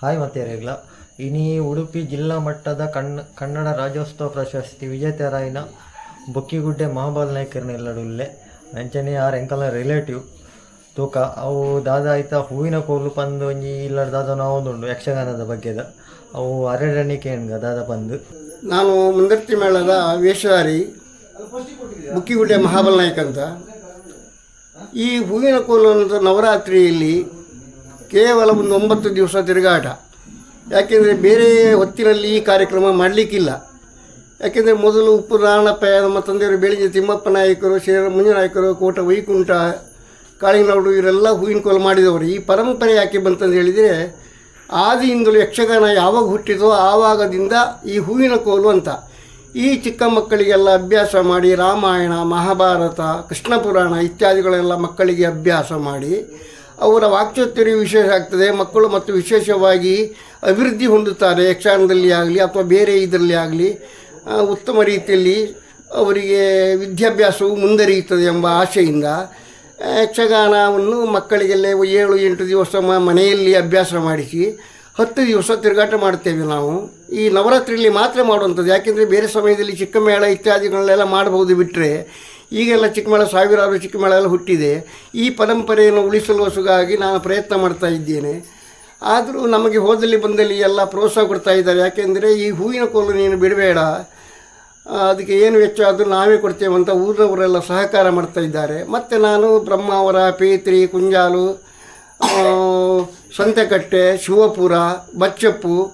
Hi ಮತ್ತೆ? ರೇಗ್ಲ ಇನಿ ಉಡುಪಿ ಜಿಲ್ಲಾ ಮಟ್ಟದ ಕಣ್ಣ ಕನ್ನಡ ರಾಜ್ಯೋತ್ಸವ ಪ್ರಶಸ್ತಿ ವಿಜೇತರಾಯಿನ ಬೊಕ್ಕಿಗುಡ್ಡೆ ಮಹಾಬಾಲ್ ನಾಯ್ಕರ್ನ ಎಲ್ಲಡುಲ್ಲೆ ಅಂಚನೆ ಆರ್ ಎಂಕಲ್ನ ರಿಲೇಟಿವ್ ತೂಕ, ಅವು ದಾದ ಆಯ್ತ ಹೂವಿನ ಕೋಲು ಪಂದು ಒಂಜಿ ಇಲ್ಲದ ದಾದ ನಾವೊಂದುಂಡು ಯಕ್ಷಗಾನದ ಬಗ್ಗೆದ. ಅವು ಅರಣ್ಯಕ್ಕೆ ಹೆಣ್ಗ, ದಾದ ಪಂದು. ನಾನು ಮುಂದರ್ತಿ ಮೇಳದ ವೇಷಧಾರಿ ಬುಕ್ಕಿಗುಡ್ಡೆ ಮಹಾಬಲ್ ನಾಯ್ಕ ಅಂತ. ಈ ಹೂವಿನ ಕೋಲು ಅಂತ ನವರಾತ್ರಿಯಲ್ಲಿ ಕೇವಲ ಒಂದು ಒಂಬತ್ತು ದಿವಸ ತಿರುಗಾಟ. ಯಾಕೆಂದರೆ ಬೇರೆ ಹೊತ್ತಿನಲ್ಲಿ ಈ ಕಾರ್ಯಕ್ರಮ ಮಾಡಲಿಕ್ಕಿಲ್ಲ. ಯಾಕೆಂದರೆ ಮೊದಲು ಉಪ್ಪು ನಾರಾಯಣಪ್ಪ ನಮ್ಮ ತಂದೆಯವರು ಬೆಳಿಗ್ಗೆ ತಿಮ್ಮಪ್ಪ ನಾಯಕರು, ಶ್ರೀ ಮುಂಜನಾಯಕರು ಕೋಟ ವೈಕುಂಠ ಕಾಳಿಂಗನವರು ಇವರೆಲ್ಲ ಹೂವಿನ ಕೋಲು ಮಾಡಿದವರು. ಈ ಪರಂಪರೆ ಯಾಕೆ ಬಂತಂದು ಹೇಳಿದರೆ, ಆದಿಯಿಂದಲೂ ಯಕ್ಷಗಾನ ಯಾವಾಗ ಹುಟ್ಟಿದೋ ಆವಾಗದಿಂದ ಈ ಹೂವಿನ ಕೋಲು ಅಂತ. ಈ ಚಿಕ್ಕ ಮಕ್ಕಳಿಗೆಲ್ಲ ಅಭ್ಯಾಸ ಮಾಡಿ ರಾಮಾಯಣ, ಮಹಾಭಾರತ, ಕೃಷ್ಣ ಪುರಾಣ ಇತ್ಯಾದಿಗಳೆಲ್ಲ ಮಕ್ಕಳಿಗೆ ಅಭ್ಯಾಸ ಮಾಡಿ ಅವರ ವಾಕ್ಚಾತುರ್ಯ ವಿಶೇಷ ಆಗ್ತದೆ. ಮಕ್ಕಳು ಮತ್ತು ವಿಶೇಷವಾಗಿ ಅಭಿವೃದ್ಧಿ ಹೊಂದುತ್ತಾರೆ. ಯಕ್ಷಗಾನದಲ್ಲಿ ಆಗಲಿ ಅಥವಾ ಬೇರೆ ಇದರಲ್ಲಿ ಆಗಲಿ ಉತ್ತಮ ರೀತಿಯಲ್ಲಿ ಅವರಿಗೆ ವಿದ್ಯಾಭ್ಯಾಸವು ಮುಂದರಿಯುತ್ತದೆ ಎಂಬ ಆಶೆಯಿಂದ ಯಕ್ಷಗಾನವನ್ನು ಮಕ್ಕಳಿಗೆಲ್ಲ ಏಳು, ಎಂಟು ದಿವಸ ಮನೆಯಲ್ಲಿ ಅಭ್ಯಾಸ ಮಾಡಿಸಿ ಹತ್ತು ದಿವಸ ತಿರುಗಾಟ ಮಾಡ್ತೇವೆ ನಾವು. ಈ ನವರಾತ್ರಿಯಲ್ಲಿ ಮಾತ್ರ ಮಾಡುವಂಥದ್ದು. ಯಾಕೆಂದರೆ ಬೇರೆ ಸಮಯದಲ್ಲಿ ಚಿಕ್ಕ ಮೇಳ ಇತ್ಯಾದಿಗಳನ್ನೆಲ್ಲ ಮಾಡಬಹುದು ಬಿಟ್ಟರೆ ಈಗೆಲ್ಲ ಚಿಕ್ಕ ಮೇಳ ಸಾವಿರಾರು ಚಿಕ್ಕ ಮೇಳ ಎಲ್ಲ ಹುಟ್ಟಿದೆ. ಈ ಪರಂಪರೆಯನ್ನು ಉಳಿಸಲು ಹೊಸಗಾಗಿ ನಾನು ಪ್ರಯತ್ನ ಮಾಡ್ತಾ ಇದ್ದೇನೆ. ಆದರೂ ನಮಗೆ ಹೋದಲ್ಲಿ ಬಂದಲ್ಲಿ ಎಲ್ಲ ಪ್ರೋತ್ಸಾಹ ಕೊಡ್ತಾ ಇದ್ದಾರೆ. ಯಾಕೆಂದರೆ ಈ ಹೂವಿನ ಕೋಲು ನೀನು ಬಿಡಬೇಡ. ಅದಕ್ಕೆ ಏನು ವೆಚ್ಚ ಆದರೂ ನಾವೇ ಕೊಡ್ತೇವೆ ಅಂತ ಊರಿನವರೆಲ್ಲ ಸಹಕಾರ ಮಾಡ್ತಾ ಇದ್ದಾರೆ. ಮತ್ತು ನಾನು ಬ್ರಹ್ಮಾವರ ಪೇತ್ರಿ, ಕುಂಜಾಲು ಸಂತೆಕಟ್ಟೆ, ಶಿವಪುರ, ಬಚ್ಚಪ್ಪು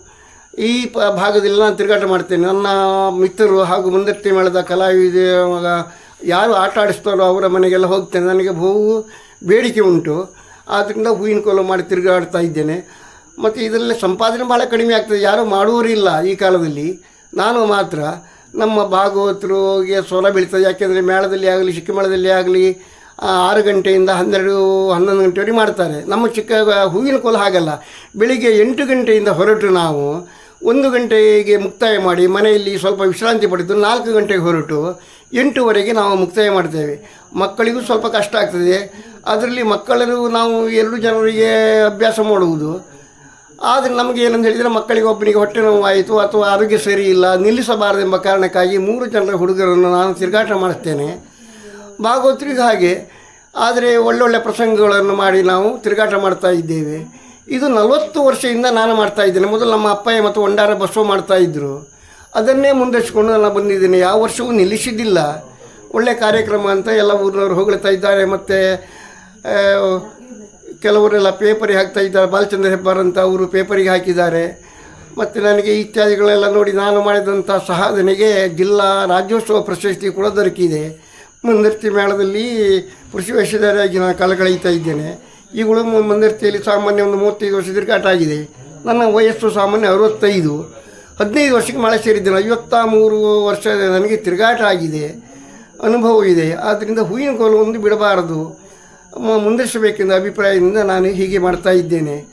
ಈ ಪ ಭಾಗದಲ್ಲಿ ನಾನು ತಿರುಗಾಟ ಮಾಡ್ತೇನೆ. ನನ್ನ ಮಿತ್ರರು ಹಾಗೂ ಮುಂದರ್ತಿ ಮೇಳದ ಕಲಾವಿದ ಯಾರು ಆಟ ಆಡಿಸ್ತಾರೋ ಅವರ ಮನೆಗೆಲ್ಲ ಹೋಗ್ತೇನೆ. ನನಗೆ ಬಹು ಬೇಡಿಕೆ ಉಂಟು. ಆದ್ದರಿಂದ ಹೂವಿನ ಕೋಲು ಮಾಡಿ ತಿರುಗಾಡ್ತಾ ಇದ್ದೇನೆ. ಮತ್ತು ಇದರಲ್ಲಿ ಸಂಪಾದನೆ ಭಾಳ ಕಡಿಮೆ ಆಗ್ತದೆ. ಯಾರೂ ಮಾಡುವವರಿಲ್ಲ ಈ ಕಾಲದಲ್ಲಿ. ನಾನು ಮಾತ್ರ ನಮ್ಮ ಭಾಗವತರಿಗೆ ಸ್ವರ ಬೀಳ್ತದೆ. ಯಾಕೆಂದರೆ ಮೇಳದಲ್ಲಿ ಆಗಲಿ ಚಿಕ್ಕಮೇಳದಲ್ಲಿ ಆಗಲಿ ಆರು ಗಂಟೆಯಿಂದ ಹನ್ನೆರಡು, ಹನ್ನೊಂದು ಗಂಟೆವರೆಗೆ ಮಾಡ್ತಾರೆ. ನಮ್ಮ ಚಿಕ್ಕ ಹೂವಿನ ಕೋಲ ಹಾಗಲ್ಲ. ಬೆಳಿಗ್ಗೆ ಎಂಟು ಗಂಟೆಯಿಂದ ಹೊರಟು ನಾವು ಒಂದು ಗಂಟೆಗೆ ಮುಕ್ತಾಯ ಮಾಡಿ ಮನೆಯಲ್ಲಿ ಸ್ವಲ್ಪ ವಿಶ್ರಾಂತಿ ಪಡೆದು ನಾಲ್ಕು ಗಂಟೆಗೆ ಹೊರಟು ಎಂಟುವರೆಗೆ ನಾವು ಮುಕ್ತಾಯ ಮಾಡ್ತೇವೆ. ಮಕ್ಕಳಿಗೂ ಸ್ವಲ್ಪ ಕಷ್ಟ ಆಗ್ತದೆ. ಅದರಲ್ಲಿ ಮಕ್ಕಳರು ನಾವು ಎರಡು ಜನರಿಗೆ ಅಭ್ಯಾಸ ಮಾಡುವುದು. ಆದರೆ ನಮಗೆ ಏನಂತ ಹೇಳಿದರೆ ಮಕ್ಕಳಿಗೆ ಒಬ್ಬನಿಗೆ ಹೊಟ್ಟೆ ನೋವಾಯಿತು ಅಥವಾ ಆರೋಗ್ಯ ಸರಿ ಇಲ್ಲ, ನಿಲ್ಲಿಸಬಾರದೆಂಬ ಕಾರಣಕ್ಕಾಗಿ ಮೂರು ಜನರ ಹುಡುಗರನ್ನು ನಾನು ತಿರುಗಾಟ ಮಾಡ್ತೇನೆ ಭಾಗವತರಿಗೆ ಹಾಗೆ. ಆದರೆ ಒಳ್ಳೊಳ್ಳೆ ಪ್ರಸಂಗಗಳನ್ನು ಮಾಡಿ ನಾವು ತಿರುಗಾಟ ಮಾಡ್ತಾ ಇದ್ದೇವೆ. ಇದು ನಲವತ್ತು ವರ್ಷದಿಂದ ನಾನು ಮಾಡ್ತಾ ಇದ್ದೇನೆ. ಮೊದಲು ನಮ್ಮ ಅಪ್ಪಯ್ಯ ಮತ್ತು ಒಂಡಾರ ಬಸವ ಮಾಡ್ತಾ ಇದ್ದರು ಅದನ್ನೇ ಮುಂದುವರಿಸಿಕೊಂಡು ನಾನು ಬಂದಿದ್ದೇನೆ. ಯಾವ ವರ್ಷವೂ ನಿಲ್ಲಿಸಿದ್ದಿಲ್ಲ. ಒಳ್ಳೆಯ ಕಾರ್ಯಕ್ರಮ ಅಂತ ಎಲ್ಲ ಊರಿನವರು ಹೊಗಳ್ತಾ ಇದ್ದಾರೆ. ಮತ್ತು ಕೆಲವರೆಲ್ಲ ಪೇಪರಿಗೆ ಹಾಕ್ತಾ ಇದ್ದಾರೆ. ಬಾಲಚಂದ್ರ ಹೆಬ್ಬಾರ್ ಅಂತ ಅವರು ಪೇಪರಿಗೆ ಹಾಕಿದ್ದಾರೆ. ಮತ್ತು ನನಗೆ ಇತ್ಯಾದಿಗಳೆಲ್ಲ ನೋಡಿ ನಾನು ಮಾಡಿದಂಥ ಸಾಧನೆಗೆ ಜಿಲ್ಲಾ ರಾಜ್ಯೋತ್ಸವ ಪ್ರಶಸ್ತಿ ಕೂಡ ದೊರಕಿದೆ. ಮುಂದರ್ತಿ ಮೇಳದಲ್ಲಿ ಕೃಷಿ ವೇಷಧಾರಿಯಾಗಿ ನಾನು ಕಳಕಳೀತಾ ಇದ್ದೇನೆ. ಈಗಳು ಮುಂದರ್ತಿಯಲ್ಲಿ ಸಾಮಾನ್ಯ ಒಂದು ಮೂವತ್ತೈದು ವರ್ಷ ತಿರುಗಾಟ ಆಗಿದೆ. ನನ್ನ ವಯಸ್ಸು ಸಾಮಾನ್ಯ ಅರವತ್ತೈದು. ಹದಿನೈದು ವರ್ಷಕ್ಕೆ ಮಳೆ ಸೇರಿದ್ದೇನೆ. ಐವತ್ತ ಮೂರು ವರ್ಷ ನನಗೆ ತಿರುಗಾಟ ಆಗಿದೆ. ಅನುಭವ ಇದೆ ಆದ್ದರಿಂದ ಹೂವಿನ ಕೋಲು ಒಂದು ಬಿಡಬಾರದು. ಮ- ಮುಂದುವರಿಸಬೇಕೆಂದ ಅಭಿಪ್ರಾಯದಿಂದ ನಾನು ಹೀಗೆ ಮಾಡ್ತಾ ಇದ್ದೇನೆ.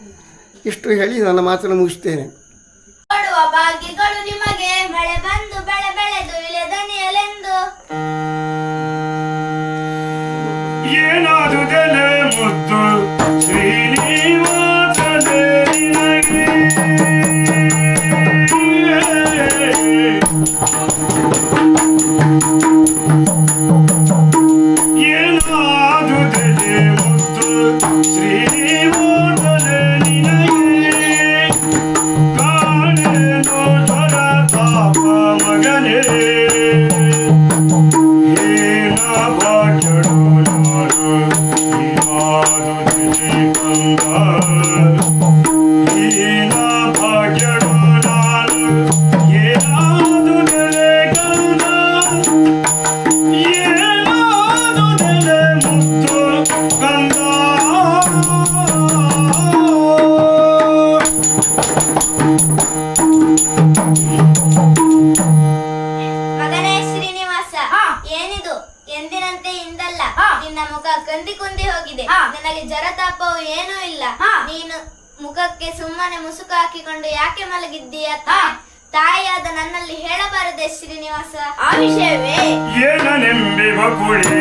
ಇಷ್ಟು ಹೇಳಿ ನನ್ನ ಮಾತನ್ನು ಮುಗಿಸ್ತೇನೆ. ಕೊಡುವ ಭಾಗ್ಯಗಳು ನಿಮಗೆ ಮಳೆ ಬಂದು ಬೆಳೆ ಬೆಳೆದು ಇಳೆದನಿಯಲೆಂದು ಏನಾದುದೆಲೆ ಮುದ್ದು? ಸುಮ್ಮನೆ ಮುಸುಕು ಹಾಕಿಕೊಂಡು ಯಾಕೆ ಮಲಗಿದ್ದೀಯ ತಾಯಿಯಾದ ನನ್ನಲ್ಲಿ ಹೇಳಬಾರದೆ ಶ್ರೀನಿವಾಸ. ಆ ವಿಷಯವೇ? ಏನನೆಂಬೆ ಬಕುಳಿ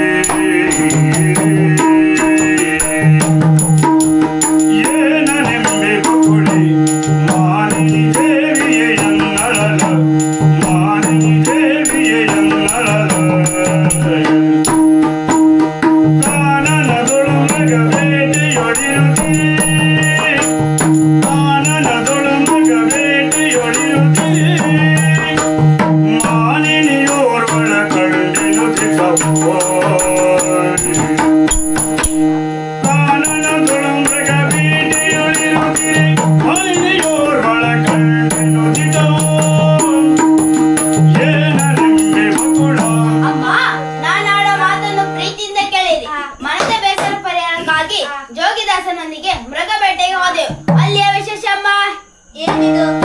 Here we go.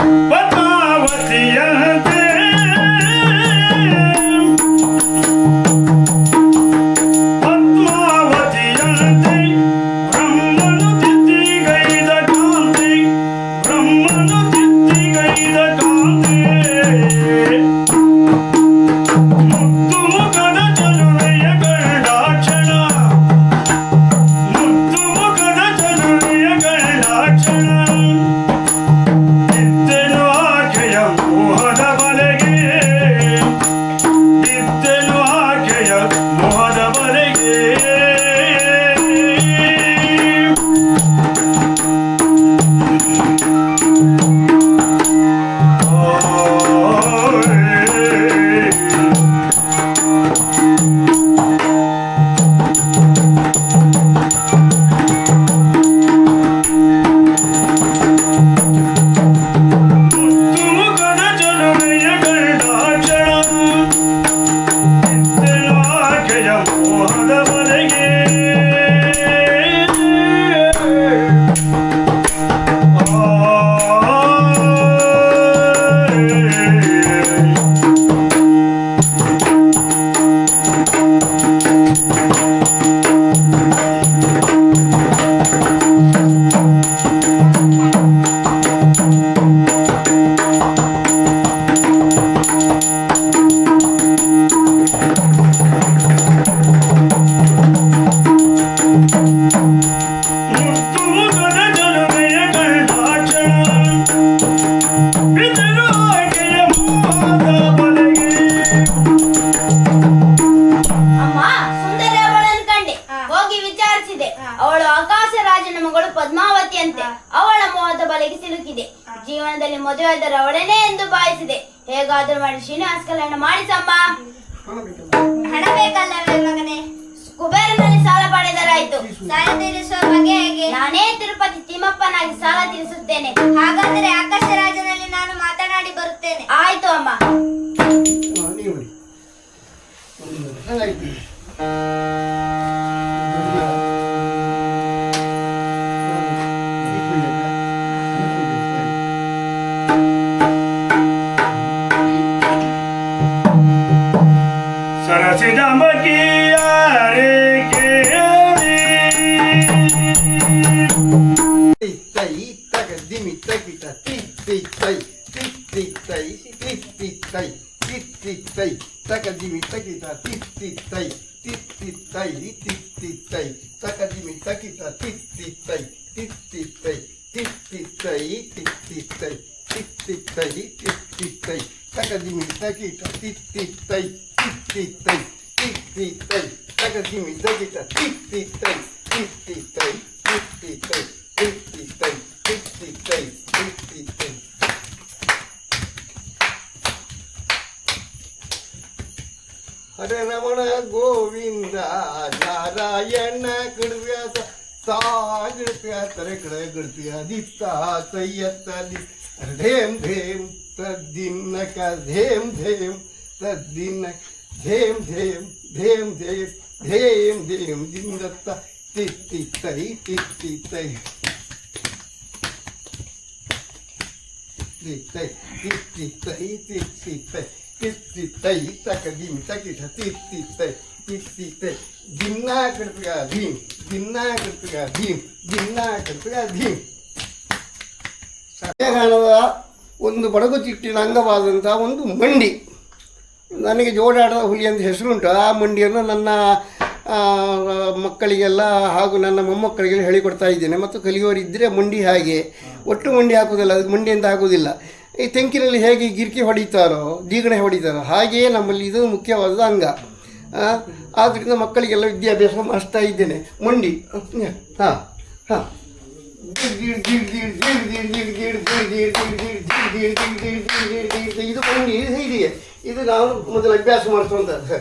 ಅವಳು ಆಕಾಶ ರಾಜನ ಮಗಳು ಪದ್ಮಾವತಿ ಅಂತೆ. ಅವಳ ಮೋಹದ ಬಲೆಗೆ ಸಿಲುಕಿದೆ. ಜೀವನದಲ್ಲಿ ಮದುವೆಯಾದರೆ ಅವಳೇನೇ ಎಂದು ಭಾವಿಸಿದೆ. ಹೇಗಾದ್ರೂ ಮಾಡಿ ಶ್ರೀನಿವಾಸ ಕಲ್ಯಾಣ ಮಾಡಿಸಮ್ಮ. ಹಣ ಬೇಕಲ್ಲವೇ ಸಾಲ ತೀರಿಸುವ ಬಗ್ಗೆ ಹೇಗೆ? ನಾನೇ ತಿರುಪತಿ ತಿಮ್ಮಪ್ಪನಾಗಿ ಸಾಲ ತೀರಿಸುತ್ತೇನೆ. ಹಾಗಾದರೆ ಆಕಾಶ ರಾಜನಲ್ಲಿ ನಾನು ಮಾತನಾಡಿ ಬರುತ್ತೇನೆ. ಆಯ್ತು ಅಮ್ಮ. ಸರಸಿದ de mim, tá que tá, ti, ti, tai, ti, ti, tai, ti, ti, tai, taca de mim, tá que tá, ti, ti, tai, ti, ti, tai, ti, ti, tai, ti, ti, tai, ti, ti, tai, ti, ti, tai, taca de mim, tá que tá, ti, ti, tai, ti, ti, tai, Narayan गडव्याचा ता गडप्या तरेकडे गडप्या दिसता सय्यता दिस धेम धेम तद्दिन का धेम धेम तद्दिन धेम धेम धेम धेम धेम धेम दिन दत्ता तित्ती तरी तित्ती तरी तित्ती तरी तित्ती तरी ತೈ ದಿನ್ನ ಕಡ್ತಗ ಭೀಮ್ ಯಕ್ಷಗಾನದ ಒಂದು ಬಡಗುತಿಟ್ಟಿನ ಅಂಗವಾದಂಥ ಒಂದು ಮಂಡಿ. ನನಗೆ ಜೋಡಾಡದ ಹುಲಿ ಅಂತ ಹೆಸರುಂಟು ಆ ಮಂಡಿಯನ್ನು ನನ್ನ ಮಕ್ಕಳಿಗೆಲ್ಲ ಹಾಗೂ ನನ್ನ ಮೊಮ್ಮಕ್ಕಳಿಗೆಲ್ಲ ಹೇಳಿಕೊಡ್ತಾ ಇದ್ದೇನೆ. ಮತ್ತು ಕಲಿಯೋರಿದ್ದರೆ ಮಂಡಿ ಹಾಗೆ. ಒಟ್ಟು ಮಂಡಿ ಹಾಕೋದಿಲ್ಲ ಅದಕ್ಕೆ ಮಂಡಿ ಅಂತ ಹಾಕೋದಿಲ್ಲ ಈ ತೆಂಕಿನಲ್ಲಿ ಹೇಗೆ ಗಿರ್ಕಿ ಹೊಡಿತಾರೋ ದೀಗಣೆ ಹೊಡಿತಾರೋ ಹಾಗೆಯೇ ನಮ್ಮಲ್ಲಿ ಇದು ಮುಖ್ಯವಾದ ಅಂಗ. ಆದ್ದರಿಂದ ಮಕ್ಕಳಿಗೆಲ್ಲ ವಿದ್ಯಾಭ್ಯಾಸ ಮಾಡಿಸ್ತಾ ಇದ್ದೇನೆ. ಮಂಡಿ. ಹಾಂ ಹಾಂ ಇದು ಮಂಡಿ ಇದು ಹೀಗೆ ಇದು ನಾವು ಮೊದಲು ಅಭ್ಯಾಸ ಮಾಡಿಸುವಂತ ಅನ್ನ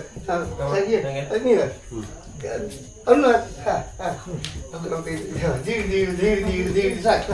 ಹಾಂ. ಹಾಂ ಸಾಕು.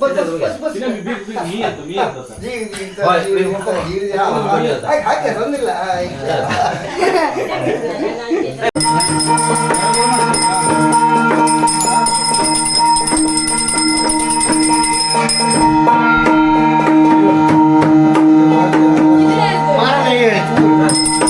ಸರಿ ಸರಿ ಸರಿ ಸರಿ ಸರಿ ಸರಿ ಕಿರಮಿ ಕಿರಮಿ ಹಾಕ ಹಾಗೆ ನನ್ನ ಮೊಮ್ಮಗಳು ಹಾಗೆ ಹಾಗೆ ಹಾಗೆ ಬಸ್ ಬಸ್ ಬಸ್ ಬಸ್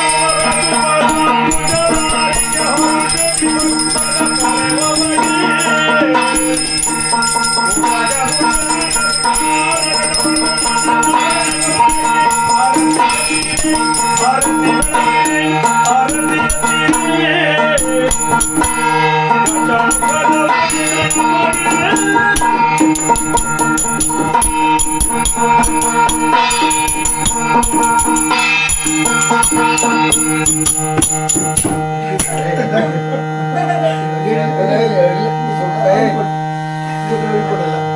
ಬಂದಿಲ್ಲ ಮಾರನೇ ಹೇಳಿ ಕೊಡಲ್ಲ